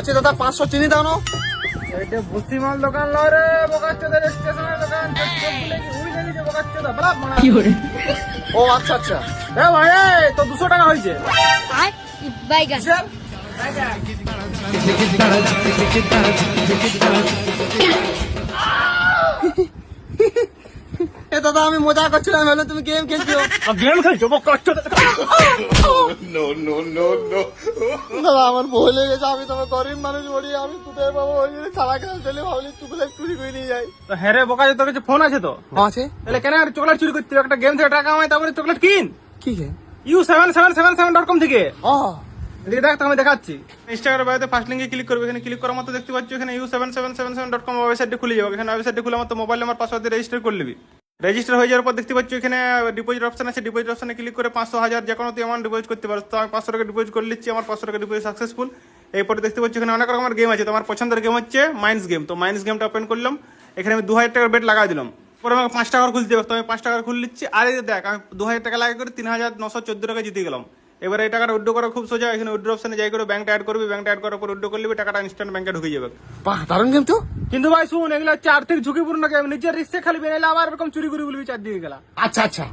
বলছি দাদা পাঁচশো চিনি দাও না। এটা ভুসিমাল দোকান লয় রে বোকাচ্চোদের স্টেশনের দোকান। চোখ চোখ খুলে কি উড়ে গেছে বোকাচ্চোদা বলা ও আচ্ছা আচ্ছা। এ ভাই তো দুশো টাকা হয়েছে। আর বাইগান। এ দাদা আমি মজা করছিলাম হলো তুমি গেম খেলছো। গেম খেলছো বোকাচ্চোদা দাদা আমার হয়ে গেছে আমি তোমার গরিব মানুষ বলি আমি কোথায় পাবো ওই জন্য খেলা খেলতে চলে ভাবলি চুকলেট চুরি করে নিয়ে যাই। তো হ্যাঁ রে বোকাচ্চো তোর কাছে ফোন আছে তো? আছে। তাহলে কেন আর চকলেট চুরি করতে একটা গেম থেকে টাকা আমায় তারপরে চকলেট কিন। কি game U seven seven seven seven dot com থেকে। ও। এদিকে দেখ আমি দেখাচ্ছি। ইনস্টাগ্রামের বাইরে ফার্স্ট লিঙ্কে ক্লিক করবে এখানে ক্লিক করার মতো দেখতে পাচ্ছ এখানে U seven seven seven seven dot com ওয়েবসাইটে খুলে যাবে। এখানে ওয়েবসাইটে খুলে আমার মোবাইল নাম্বার পাসওয়ার্ড দিয়ে রেজিস্টার করে নিবি। রেজিস্টার হয়ে যাওয়ার পর দেখতে পাচ্ছ এখানে ডিপোজিট অপশন আছে। ডিপোজিট অপশনে ক্লিক করে পাঁচশো হাজার যে কোনো তুই অ্যামাউন্ট ডিপোজিট করতে পারো। তো আমি পাঁচশো টাকা ডিপোজিট করে নিচ্ছি, আমার পাঁচশো টাকা ডিপোজিট সাকসেসফুল এরপরে দেখতে পাচ্ছি এখানে অনেক রকমের গেম আছে। তোমার পছন্দের গেম হচ্ছে মাইন্স গেম তো মাইন্স গেমটা ওপেন করলাম। এখানে আমি দু হাজার টাকার বেট লাগাই দিলাম। পরে আমাকে পাঁচ টাকার খুলতে হবে। তো আমি পাঁচ টাকার খুলে নিচ্ছি। আর দেখ, আমি দু হাজার টাকা লাগিয়ে করে তিন হাজার নশো চোদ্দ টাকা জিতে গেলাম। এবার এই টাকাটা উড্ডো করা খুব সোজা এখানে উড্ডো অপশনে যাই করে ব্যাংকটা অ্যাড করবি ব্যাংকটা অ্যাড করার পর উড্ডো করলে টাকাটা ইনস্ট্যান্ট ব্যাংকে ঢুকে যাবে। বাহ দারুণ গেম তো। কিন্তু ভাই শুন এগুলো হচ্ছে আর্থিক ঝুঁকিপূর্ণ গেম নিজের রিস্কে খালি বেরাইলে আবার এরকম চুরি করে বলবি চারদিকে গেলা। আচ্ছা আচ্ছা।